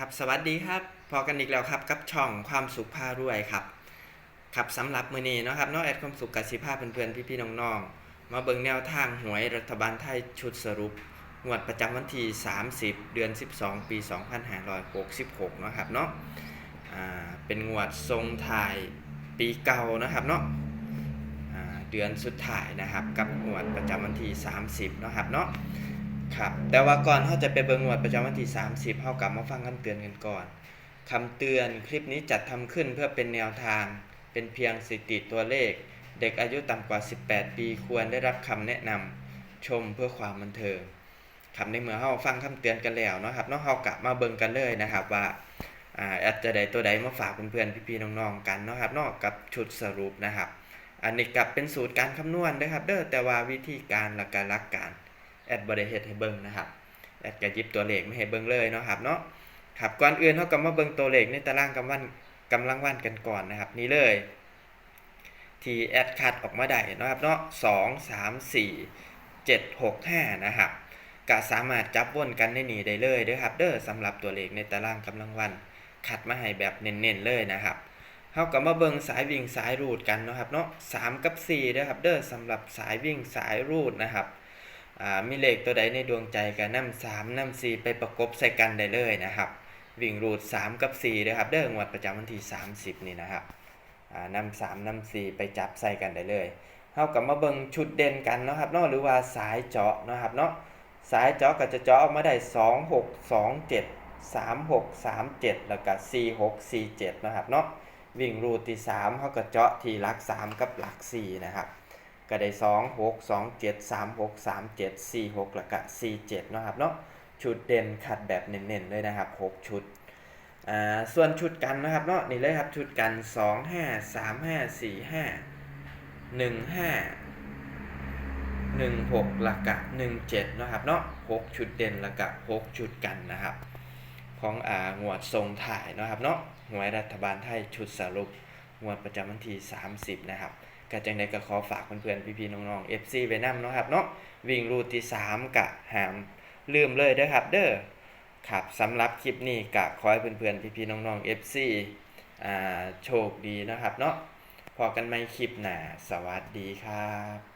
ครับสวัสดีครับพอกันอีกแล้วครับกับช่องความสุขพารวยครับครับสำหรับมือนี้นะครับเน้องแอดความสุขกับสิภาพเพื่อนๆพี่ๆน้องๆ มาเบิ่งแนวทางหวยรัฐบาลไทยชุดสรุปงวดประจำวันที่ 30 เดือน 12 ปี 2566นะครับเนาะอ่าเป็นงวดทรงถ่ายปีเก่านะครับเนาะอ่าเดือนสุดท้ายนะครับกับงวดประจำวันที่ 30นะครับเนาะ ครับแต่ว่าก่อนเขาจะไปเบิ่งงวดประจำวันที่ 30เขากลับมาฟังคำเตือนกันก่อนคำเตือนคลิปนี้จัดทำขึ้นเพื่อเป็นแนวทาง เป็นเพียงสถิติตัวเลข เด็กอายุต่ำกว่า 18 ปีควรได้รับคำแนะนำชมเพื่อความบันเทิงครับในเมื่อเขาฟังคำเตือนกันแล้วนะครับเนาะเขากลับมาเบิ่งกันเลยนะครับว่าอาจจะได้ตัวใดมาฝากเพื่อนๆพี่ๆน้องๆกันนะครับนาะกับชุดสรุปนะครับ อันนี้กลับเป็นสูตรการคำนวณนะครับเด้อแต่ว่าวิธีการและการลักการ แอดบริเฮ็ดให้เบิ่งนะครับแอดก็หยิบตัวเลขมาให้เบิ่งเลยเนาะครับเนาะครับก่อนอื่นเฮาก็มาเบิ่งตัวเลขในตารางกำวันกำลังวันกันก่อนนะครับ นี่เลย ที่แอดคัดออกมาได้นะครับเนาะ2 3 4 7 6 5นะครับก็สามารถจับวนกันในนี้ได้เลยเด้อครับ เด้อสำหรับตัวเลขในตารางกำลังวันคัดมาให้แบบเน้นๆเลยนะครับเฮาก็มาเบิ่งสายวิ่งสายรูดกันนะครับเนาะ3กับ4เด้อครับเด้อสำหรับสายวิ่งสายรูดนะครับ มีเลขตัวใดในดวงใจก็นำ3นำ4ไปประกบใส่กันได้เลยนะครับ วิ่งรูด 3 กับ4นะครับเด้องวดประจำวันที่ 30 นี่นะครับอ่ามนำ3นำ4ไปจับใส่กันได้เลยเฮากับมาเบิงชุดเด่นกันนะครับเนาะหรือว่าสายเจาะนะครับเนาะสายเจาะก็จะเจาะออกมาได้ 2 6 2 7 3 6 3 7 แล้วก็4 6 4 7 นะครับเนาะวิ่งรูดที่3เฮาก็เจาะที่หลัก 3 กับหลัก 4 นะครับ ก็ได้สองหกสองเจ็ดสามหกสามเจ็ดสี่หกแล้วก็สี่เจ็ดนะครับเนาะชุดเด่นขัดแบบเน้นๆเลยนะครับหกชุดอ่าส่วนชุดกันนะครับเนาะนี่เลยครับชุดกันสองห้าสามห้าสี่ห้าหนึ่งห้าหนึ่งหกล้วก็หนึ่งเจ็ดนะครับเนาะหกชุดเด่นล้วก็หกชุดกันนะครับของอ่างวดทรงถ่ายนะครับเนาะหวยรัฐบาลไทยชุดสรุปงวดประจำวันที่ 30 นะครับ ก็จังไดก็ขอฝากเพื่อนๆพี่ๆน้องๆ FC ไปนำเนาะครับเนาะวิ่งรูทที่3กะหามลืมเลยเด้อครับเด้อครับสำหรับคลิปนี้กะขอให้เพื่อนๆพี่ๆน้องๆ FC อ่าโชคดีนะครับเนาะพอกันใหม่คลิปหน้าสวัสดีครับ